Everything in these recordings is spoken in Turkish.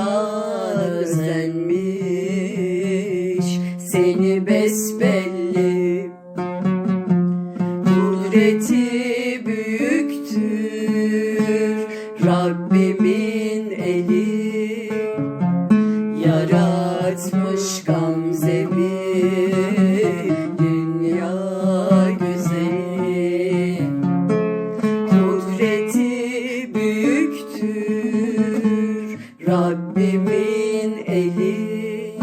Yarada özenmiş Seni besbelli. Kudreti büyüktür Rabbimin eli Rabbimin eli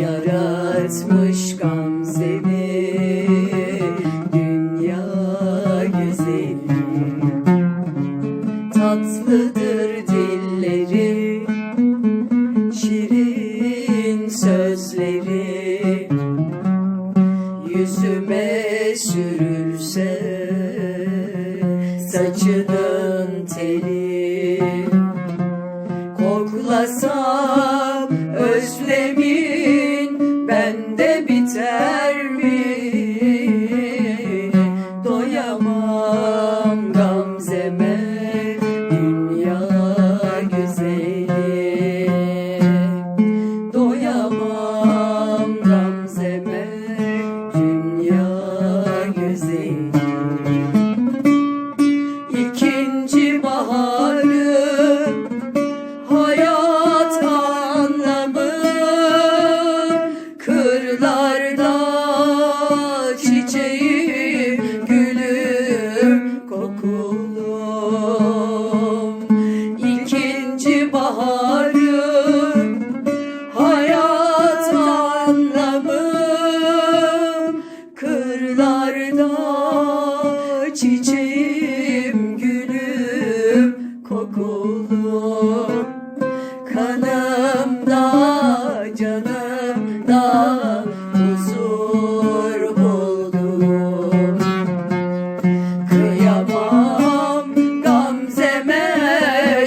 Yaratmış gamzemi Dünya güzeli. Tatlıdır dilleri Şirin sözleri. Yüzüme sürülse Saçının Koklasam özlemin bende biter mi? Doyamam gamzeme çiçeğim gülüm kokulum kanımda canımda huzur buldum. Kıyamam gamzeme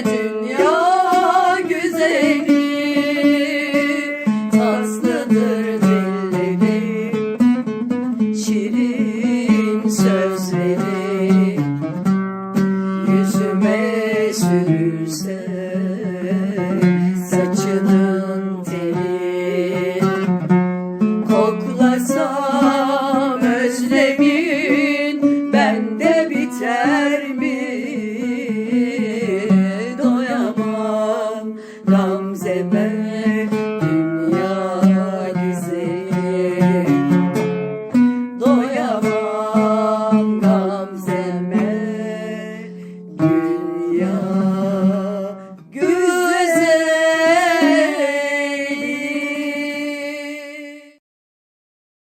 dünya güzeli. Tatlıdır dilleri şirin sözleri özlemin bende biter mi? Doyamam gamzeme